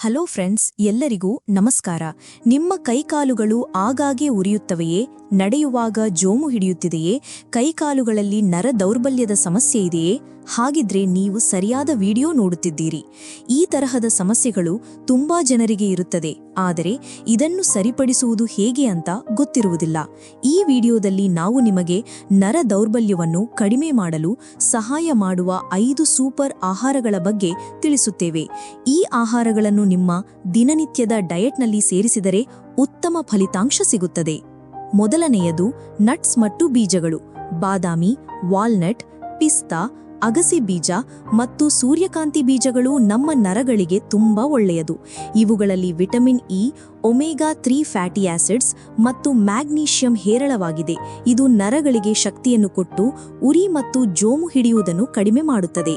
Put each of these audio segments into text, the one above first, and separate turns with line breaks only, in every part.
Hello friends, ಎಲ್ಲರಿಗೂ ನಮಸ್ಕಾರ. ನಿಮ್ಮ ಕೈಕಾಲುಗಳು ಆಗಾಗ್ಗೆ ಉರಿಯುತ್ತವೆಯೇ? ನಡೆಯುವಾಗ ಜೋಮು ಹಿಡಿಯುತ್ತಿದೆಯೇ? ಕೈಕಾಲುಗಳಲ್ಲಿ ನರ ದೌರ್ಬಲ್ಯದ ಸಮಸ್ಯೆ ಇದೆಯೇ? ಹಾಗಿದ್ರೆ ನೀವು ಸರಿಯಾದ ವಿಡಿಯೋ ನೋಡುತ್ತಿದ್ದೀರಿ. ಈ ತರಹದ ಸಮಸ್ಯೆಗಳು ತುಂಬಾ ಜನರಿಗೆ ಇರುತ್ತದೆ. ಆದರೆ ಇದನ್ನು ಸರಿಪಡಿಸುವುದು ಹೇಗೆ ಅಂತ ಗೊತ್ತಿರುವುದಿಲ್ಲ. ಈ ವಿಡಿಯೋದಲ್ಲಿ ನಾವು ನಿಮಗೆ ನರ ದೌರ್ಬಲ್ಯವನ್ನು ಕಡಿಮೆ ಮಾಡಲು ಸಹಾಯ ಮಾಡುವ ಐದು ಸೂಪರ್ ಆಹಾರಗಳ ಬಗ್ಗೆ ತಿಳಿಸುತ್ತೇವೆ. ಈ ಆಹಾರಗಳನ್ನು ನಿಮ್ಮ ದಿನನಿತ್ಯದ ಡಯಟ್ನಲ್ಲಿ ಸೇರಿಸಿದರೆ ಉತ್ತಮ ಫಲಿತಾಂಶ ಸಿಗುತ್ತದೆ. ಮೊದಲನೆಯದು ನಟ್ಸ್ ಮತ್ತು ಬೀಜಗಳು. ಬಾದಾಮಿ, ವಾಲ್ನಟ್, ಪಿಸ್ತಾ ಅಗಸೆ ಬೀಜ ಮತ್ತು ಸೂರ್ಯಕಾಂತಿ ಬೀಜಗಳು ನಮ್ಮ ನರಗಳಿಗೆ ತುಂಬಾ ಒಳ್ಳೆಯದು. ಇವುಗಳಲ್ಲಿ vitamin E, omega three fatty acids ಮತ್ತು ಮ್ಯಾಗ್ನೀಷಿಯಂ ಹೇರಳವಾಗಿದೆ. ಇದು ನರಗಳಿಗೆ ಶಕ್ತಿಯನ್ನು ಕೊಟ್ಟು ಉರಿ ಮತ್ತು ಜೋಮು ಹಿಡಿಯುವುದನ್ನು ಕಡಿಮೆ ಮಾಡುತ್ತದೆ.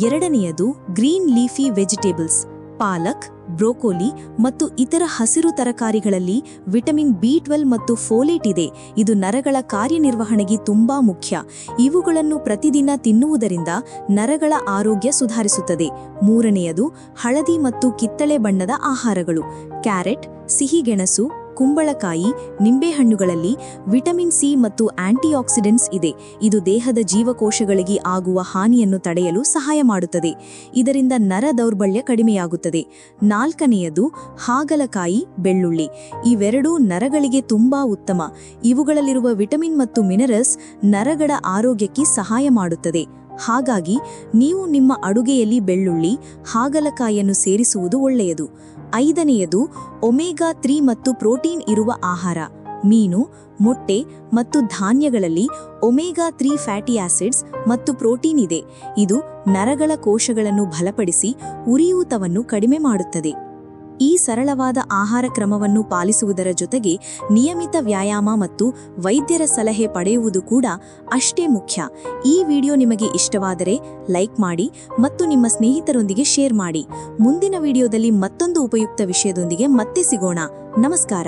ಎರಡನೆಯದು ಗ್ರೀನ್ ಲೀಫಿ ವೆಜಿಟೇಬಲ್ಸ್. ಪಾಲಕ್, ಬ್ರೋಕೋಲಿ ಮತ್ತು ಇತರ ಹಸಿರು ತರಕಾರಿಗಳಲ್ಲಿ ವಿಟಮಿನ್ ಬಿ ಟ್ವೆಲ್ ಮತ್ತು ಫೋಲೇಟ್ ಇದೆ. ಇದು ನರಗಳ ಕಾರ್ಯನಿರ್ವಹಣೆಗೆ ತುಂಬಾ ಮುಖ್ಯ. ಇವುಗಳನ್ನು ಪ್ರತಿದಿನ ತಿನ್ನುವುದರಿಂದ ನರಗಳ ಆರೋಗ್ಯ ಸುಧಾರಿಸುತ್ತದೆ. ಮೂರನೆಯದು ಹಳದಿ ಮತ್ತು ಕಿತ್ತಳೆ ಬಣ್ಣದ ಆಹಾರಗಳು. ಕ್ಯಾರೆಟ್, ಸಿಹಿಗೆಣಸು ಕುಂಬಳಕಾಯಿ, ನಿಂಬೆಹಣ್ಣುಗಳಲ್ಲಿ ವಿಟಮಿನ್ ಸಿ ಮತ್ತು ಆಂಟಿಆಕ್ಸಿಡೆಂಟ್ಸ್ ಇದೆ. ಇದು ದೇಹದ ಜೀವಕೋಶಗಳಿಗೆ ಆಗುವ ಹಾನಿಯನ್ನು ತಡೆಯಲು ಸಹಾಯ ಮಾಡುತ್ತದೆ. ಇದರಿಂದ ನರ ದೌರ್ಬಲ್ಯ ಕಡಿಮೆಯಾಗುತ್ತದೆ. ನಾಲ್ಕನೆಯದು, ಹಾಗಲಕಾಯಿ, ಬೆಳ್ಳುಳ್ಳಿ. ಇವೆರಡೂ ನರಗಳಿಗೆ ತುಂಬಾ ಉತ್ತಮ. ಇವುಗಳಲ್ಲಿರುವ ವಿಟಮಿನ್ ಮತ್ತು ಮಿನರಲ್ಸ್ ನರಗಳ ಆರೋಗ್ಯಕ್ಕೆ ಸಹಾಯ ಮಾಡುತ್ತದೆ. ಹಾಗಾಗಿ ನೀವು ನಿಮ್ಮ ಅಡುಗೆಯಲ್ಲಿ ಬೆಳ್ಳುಳ್ಳಿ, ಹಾಗಲಕಾಯಿಯನ್ನು ಸೇರಿಸುವುದು ಒಳ್ಳೆಯದು. ಐದನೆಯದು, ಒಮೆಗಾ ತ್ರೀ ಮತ್ತು ಪ್ರೋಟೀನ್ ಇರುವ ಆಹಾರ. ಮೀನು, ಮೊಟ್ಟೆ ಮತ್ತು ಧಾನ್ಯಗಳಲ್ಲಿ ಒಮೆಗಾ ತ್ರೀ ಫ್ಯಾಟಿ ಆಸಿಡ್ಸ್ ಮತ್ತು ಪ್ರೋಟೀನ್ ಇದೆ. ಇದು ನರಗಳ ಕೋಶಗಳನ್ನು ಬಲಪಡಿಸಿ ಉರಿಯೂತವನ್ನು ಕಡಿಮೆ ಮಾಡುತ್ತದೆ. ಈ ಸರಳವಾದ ಆಹಾರ ಕ್ರಮವನ್ನು ಪಾಲಿಸುವುದರ ಜೊತೆಗೆ ನಿಯಮಿತ ವ್ಯಾಯಾಮ ಮತ್ತು ವೈದ್ಯರ ಸಲಹೆ ಪಡೆಯುವುದು ಕೂಡ ಅಷ್ಟೇ ಮುಖ್ಯ. ಈ ವಿಡಿಯೋ ನಿಮಗೆ ಇಷ್ಟವಾದರೆ ಲೈಕ್ ಮಾಡಿ ಮತ್ತು ನಿಮ್ಮ ಸ್ನೇಹಿತರೊಂದಿಗೆ ಶೇರ್ ಮಾಡಿ. ಮುಂದಿನ ವಿಡಿಯೋದಲ್ಲಿ ಮತ್ತೊಂದು ಉಪಯುಕ್ತ ವಿಷಯದೊಂದಿಗೆ ಮತ್ತೆ ಸಿಗೋಣ. ನಮಸ್ಕಾರ.